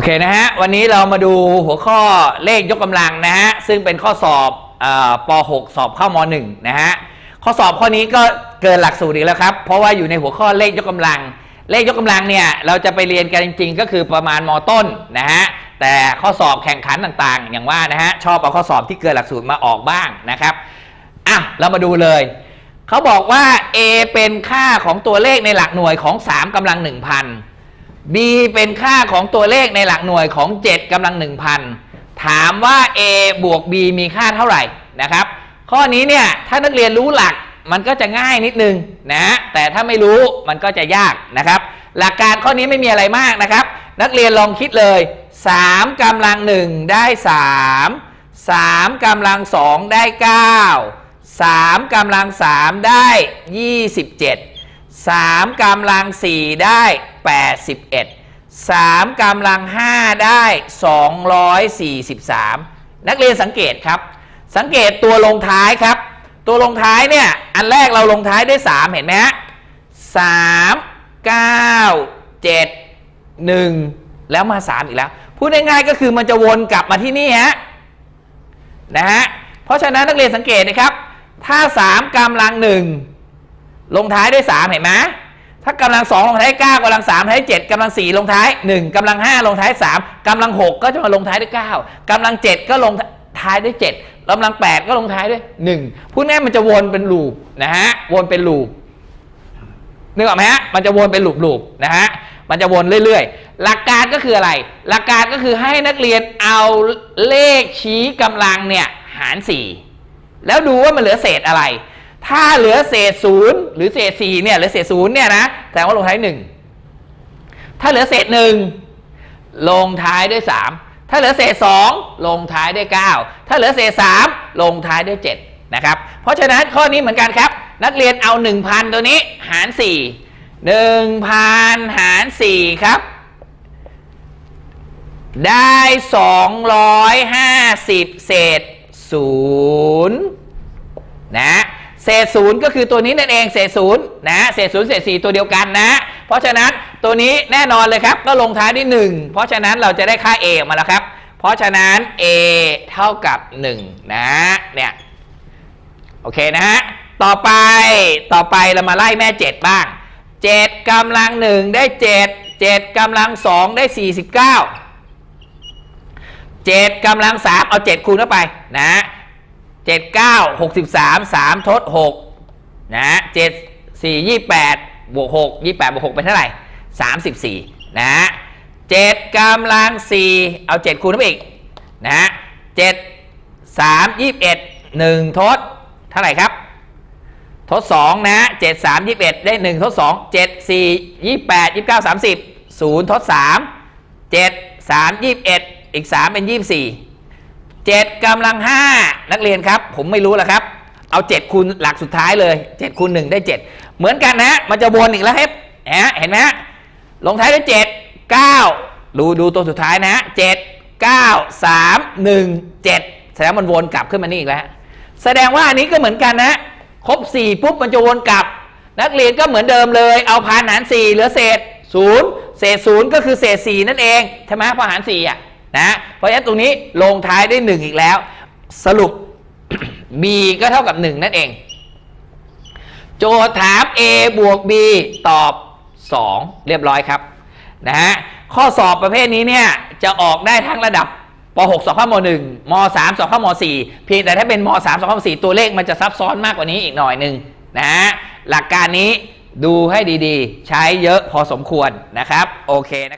อเคนะฮะ วันนี้เรามาดูหัวข้อเลขยกกำลังนะฮะ ซึ่งเป็นข้อสอบอป .6 สอบเข้าม .1 นะฮะ ข้อสอบข้อนี้ก็เกินหลักสูตรอีกแล้วครับ เพราะว่าอยู่ในหัวข้อเลขยกกำลัง เลขยกกำลังเนี่ย เราจะไปเรียนกันจริง ๆ ก็คือประมาณมต้นนะฮะ แต่ข้อสอบแข่งขันต่างๆ อย่างว่านะฮะ ชอบเอาข้อสอบที่เกินหลักสูตรมาออกบ้างนะครับ อะ เรามาดูเลย เขาบอกว่า A เป็นค่าของตัวเลขในหลักหน่วยของ 3กำลัง 1,000 B เป็นค่าของตัวเลขในหลักหน่วยของ 7กำลัง 1,000 ถามว่า A บวก B มีค่าเท่าไหร่นะครับ ข้อนี้เนี่ยถ้านักเรียนรู้หลักมันก็จะง่ายนิดนึงนะแต่ถ้าไม่รู้มันก็จะยากนะครับ หลักการข้อนี้ไม่มีอะไรมากนะครับ นักเรียนลองคิดเลย 3กำลัง 1 ได้ 3 3กำลัง 2 ได้ 9 3กำลัง 3 ได้ 27 3กำลัง 4 ได้ 81 3กำลัง 5 ได้ 243 นักเรียนสังเกตครับ สังเกตตัวลงท้ายครับ ตัวลงท้ายเนี่ย อันแรกเราลงท้ายด้วย 3 เห็นไหมฮะ3 9 7 1 แล้วมา 3 อีกแล้ว พูดง่ายๆก็คือมันจะวนกลับมาที่นี่ฮะนะฮะเพราะฉะนั้นนักเรียนสังเกตนะครับ ถ้า 3กำลัง 1 ลงท้ายด้วย 3 เห็นไหมถ้ากำลัง 2 ลงท้าย 9กำลัง 3 ท้าย 7กำลัง 4 ลงท้าย 1กำลัง 5 ลงท้าย 3กำลัง 6 ก็จะมาลงท้ายด้วย 9กำลัง 7 ก็ลงท้ายด้วย 7กำลัง 8 ก็ลงท้ายด้วย 1พูดง่ายมันจะวนเป็นลูปนะฮะ วนเป็นลูปนึกออกไหมฮะ มันจะวนเป็นลูปๆนะฮะ มันจะวนเรื่อยๆ หลักการก็คืออะไร หลักการก็คือให้นักเรียนเอาเลขชี้กำลังเนี่ยหาร 4 แล้วดูว่ามันเหลือเศษอะไร ถ้าเหลือเศษศูนย์หรือเศษ4เนี่ยหลือเศษศูนย์เนี่ยนะแสดงว่าลงท้าย1ถ้าเหลือเศษหนึ่งลงท้ายด้วย3ถ้าเหลือเศษ2ลงท้ายด้วย9ถ้าเหลือเศษ3ลงท้ายด้วย7นะครับ เพราะฉะนั้นข้อนี้เหมือนกันครับ นักเรียนเอา1,000ตัวนี้หาร4 1,000หาร4ครับ ได้250เศษ0นะ เศษศูนย์ก็คือตัวนี้นั่นเองเศษศูนย์นะเศษศูนย์เศษสี่ตัวเดียวกันนะ เพราะฉะนั้นตัวนี้แน่นอนเลยครับ ก็ลงท้ายด้วย1เพราะฉะนั้นเราจะได้ค่า a ออกมาแล้วครับ เพราะฉะนั้น a เท่ากับ 1 นะเนี่ยโอเคนะฮะต่อไปต่อไปเรามาไล่แม่ 7 บ้าง 7กำลัง 1 ได้ 7 7กำลัง 2 ได้ 49 7กำลัง 3 เอา 7 คูณเข้าไปนะ เจ็ดเก้าหกสิบสามสามทดหกนะเจ็ดสี่ยี่แปดบวกหกยี่แปดบวกหกเป็นเท่าไหร่สามสิบสี่นะเจ็ดกำลังสี่เอาเจ็ดคูณไปอีกนะเจ็ดสามยี่สิบเอ็ดหนึ่งทดเท่าไหร่ครับ ทดสองนะเจ็ดสามยี่สิบเอ็ดได้หนึ่งทดสองเจ็ดสี่ยี่แปดยี่เก้าสามสิบศูนย์ทดสามเจ็ดสามยี่สิบเอ็ดอีกสามเป็นยี่สิบสี่ 7กำลัง 5 นักเรียนครับ ผมไม่รู้แล้วครับ เอา 7คูณหลักสุดท้ายเลย7คูณ1ได้ 7 เหมือนกันนะมันจะวนอีกแล้วครับฮะเห็นไหมฮะลงท้ายด้วย7 9 ดูดูตัวสุดท้ายนะ7 9 3 1 7แสดงมันวนกลับขึ้นมานี่อีกแล้ว แสดงว่าอันนี้ก็เหมือนกันนะครบ 4 ปุ๊บมันจะวนกลับ นักเรียนก็เหมือนเดิมเลย เอาพานหาร 4 เหลือเศษ 0 เศษ 0 ก็คือเศษ 4 นั่นเองใช่ไหมพอหาร4อะ นะเพราะฉะนั้นตรงนี้ลงท้ายด้วย1อีกแล้ว สรุป b ก็เท่ากับ 1 นั่นเอง โจทย์ถาม a บวก b ตอบ 2 เรียบร้อยครับนะฮะข้อสอบประเภทนี้เนี่ยจะออกได้ทั้งระดับป .6 สอบข้าม .1 ม .3 สอบข้าม .4 เพียงแต่ถ้าเป็นม .3 สอบข้าม .4 ตัวเลขมันจะซับซ้อนมากกว่านี้อีกหน่อยหนึ่งนะฮะหลักการนี้ดูให้ดีๆ ใช้เยอะพอสมควรนะครับ โอเคนะครับ